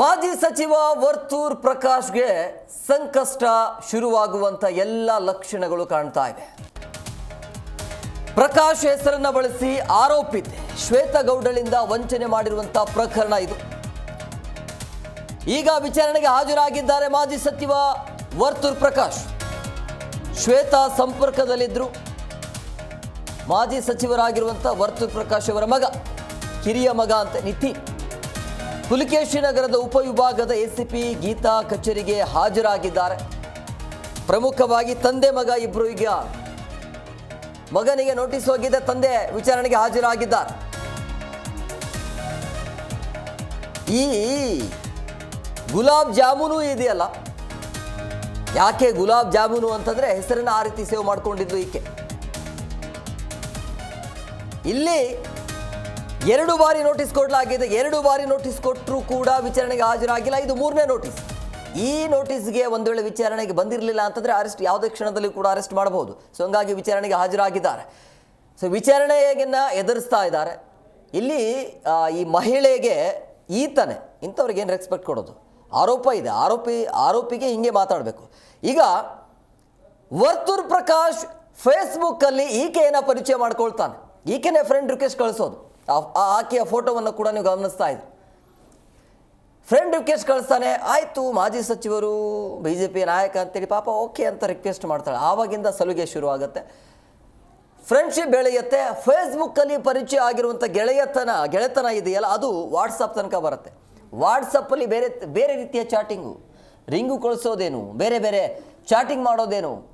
ಮಾಜಿ ಸಚಿವ ವರ್ತೂರ್ ಪ್ರಕಾಶ್ಗೆ ಸಂಕಷ್ಟ ಶುರುವಾಗುವಂತ ಎಲ್ಲ ಲಕ್ಷಣಗಳು ಕಾಣ್ತಾ ಇವೆ ಪ್ರಕಾಶ್ ಹೆಸರನ್ನ ಬಳಸಿ ಆರೋಪಿತೆ ಶ್ವೇತಗೌಡಳಿಂದ ವಂಚನೆ ಮಾಡಿರುವಂತ ಪ್ರಕರಣ ಇದು. ಈಗ ವಿಚಾರಣೆಗೆ ಹಾಜರಾಗಿದ್ದಾರೆ ಮಾಜಿ ಸಚಿವ ವರ್ತೂರ್ ಪ್ರಕಾಶ್. ಶ್ವೇತಾ ಸಂಪರ್ಕದಲ್ಲಿದ್ದರು ಮಾಜಿ ಸಚಿವರಾಗಿರುವಂತಹ ವರ್ತೂರ್ ಪ್ರಕಾಶ್ ಅವರ ಮಗ, ಕಿರಿಯ ಮಗ ಅಂತ ನಿತಿನ್ ಪುಲಿಕೇಶಿ ನಗರದ ಉಪವಿಭಾಗದ ಎಸಿಪಿ ಗೀತಾ ಕಚೇರಿಗೆ ಹಾಜರಾಗಿದ್ದಾರೆ. ಪ್ರಮುಖವಾಗಿ ತಂದೆ ಮಗ ಇಬ್ಬರು ಈಗ ಮಗನಿಗೆ ನೋಟಿಸ್ ಹೋಗಿದ್ದ ತಂದೆ ವಿಚಾರಣೆಗೆ ಹಾಜರಾಗಿದ್ದಾರೆ. ಈ ಗುಲಾಬ್ ಜಾಮೂನು ಇದೆಯಲ್ಲ? ಯಾಕೆ ಗುಲಾಬ್ ಜಾಮೂನು ಅಂತಂದ್ರೆ ಹೆಸರನ್ನ ಆ ರೀತಿ ಸೇವ್ ಮಾಡಿಕೊಂಡಿದ್ದು ಈಕೆ. ಇಲ್ಲಿ ಎರಡು ಬಾರಿ ನೋಟಿಸ್ ಕೊಡಲಾಗಿದೆ. ಎರಡು ಬಾರಿ ನೋಟಿಸ್ ಕೊಟ್ಟರೂ ಕೂಡ ವಿಚಾರಣೆಗೆ ಹಾಜರಾಗಿಲ್ಲ. ಇದು ಮೂರನೇ ನೋಟಿಸ್. ಈ ನೋಟಿಸ್ಗೆ ಒಂದು ವೇಳೆ ವಿಚಾರಣೆಗೆ ಬಂದಿರಲಿಲ್ಲ ಅಂತಂದರೆ ಅರೆಸ್ಟ್ ಯಾವುದೇ ಕ್ಷಣದಲ್ಲಿ ಕೂಡ ಅರೆಸ್ಟ್ ಮಾಡಬಹುದು. ಸೊ, ಹಂಗಾಗಿ ವಿಚಾರಣೆಗೆ ಹಾಜರಾಗಿದ್ದಾರೆ. ಸೊ, ವಿಚಾರಣೆಯನ್ನ ಎದುರಿಸ್ತಾ ಇದ್ದಾರೆ. ಇಲ್ಲಿ ಈ ಮಹಿಳೆಗೆ ಈತನೇ, ಇಂಥವ್ರಿಗೆ ಏನು ರೆಸ್ಪೆಕ್ಟ್ ಕೊಡೋದು? ಆರೋಪ ಇದೆ. ಆರೋಪಿ, ಆರೋಪಿಗೆ ಹಿಂಗೆ ಮಾತಾಡಬೇಕು. ಈಗ, ವರ್ತೂರ್ ಪ್ರಕಾಶ್ ಫೇಸ್ಬುಕ್ಕಲ್ಲಿ ಈಕೆಯನ್ನು ಪರಿಚಯ ಮಾಡ್ಕೊಳ್ತಾನೆ? ಈಕೆನೇ ಫ್ರೆಂಡ್ ರಿಕ್ವೆಸ್ಟ್ ಕಳಿಸೋದು. ಆ- ಆಕೆಯ ಫೋಟೋವನ್ನು ಕೂಡ ನೀವು ಗಮನಿಸ್ತಾ ಇದ್ರಿ. ಫ್ರೆಂಡ್ ರಿಕ್ವೆಸ್ಟ್ ಕಳಿಸ್ತಾನೆ, ಆಯಿತು ಮಾಜಿ ಸಚಿವರು ಬಿ ಜೆ ಪಿ ನಾಯಕ ಅಂತೇಳಿ ಪಾಪ ಓಕೆ ಅಂತ ರಿಕ್ವೆಸ್ಟ್ ಮಾಡ್ತಾಳೆ. ಆವಾಗಿಂದ ಸಲುಗೆ ಶುರುವಾಗುತ್ತೆ. ಫ್ರೆಂಡ್ಶಿಪ್ ಬೆಳೆಯುತ್ತೆ ಫೇಸ್ಬುಕ್ಕಲ್ಲಿ ಪರಿಚಯ ಆಗಿರುವಂಥ ಗೆಳೆಯತನ, ಗೆಳೆತನ ಇದೆಯಲ್ಲ, ಅದು ವಾಟ್ಸಪ್ ತನಕ ಬರುತ್ತೆ. ವಾಟ್ಸಪ್ಪಲ್ಲಿ ಬೇರೆ ಬೇರೆ ರೀತಿಯ ಚಾಟಿಂಗು ರಿಂಗು ಕಳಿಸೋದೇನು? ಬೇರೆ ಬೇರೆ ಚಾಟಿಂಗ್ ಮಾಡೋದೇನು?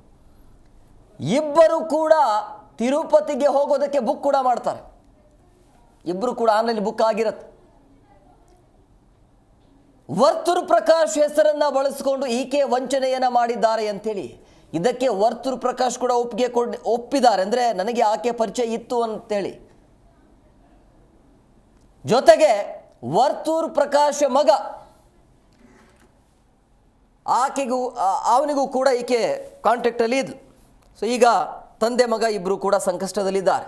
ಇಬ್ಬರು ಕೂಡ ತಿರುಪತಿಗೆ ಹೋಗೋದಕ್ಕೆ ಬುಕ್ ಕೂಡ ಮಾಡ್ತಾರೆ. ಇಬ್ಬರು ಕೂಡ ಆನ್ಲೈನ್ ಬುಕ್ ಆಗಿರತ್ತೆ. ವರ್ತೂರು ಪ್ರಕಾಶ್ ಹೆಸರನ್ನು ಬಳಸಿಕೊಂಡು ಈಕೆ ವಂಚನೆಯನ್ನು ಮಾಡಿದ್ದಾರೆ ಅಂತೇಳಿ. ಇದಕ್ಕೆ ವರ್ತೂರು ಪ್ರಕಾಶ್ ಕೂಡ ಒಪ್ಪಿಗೆ ಕೊಡ್, ಒಪ್ಪಿದ್ದಾರೆ. ಅಂದರೆ ನನಗೆ ಆಕೆ ಪರಿಚಯ ಇತ್ತು ಅಂತೇಳಿ. ಜೊತೆಗೆ ವರ್ತೂರ್ ಪ್ರಕಾಶ ಮಗ ಆಕೆಗೂ ಅವನಿಗೂ ಕೂಡ ಈಕೆ ಕಾಂಟ್ಯಾಕ್ಟಲ್ಲಿ ಇದ್ಲು. ಸೊ ಈಗ ತಂದೆ ಮಗ ಇಬ್ಬರು ಕೂಡ ಸಂಕಷ್ಟದಲ್ಲಿದ್ದಾರೆ.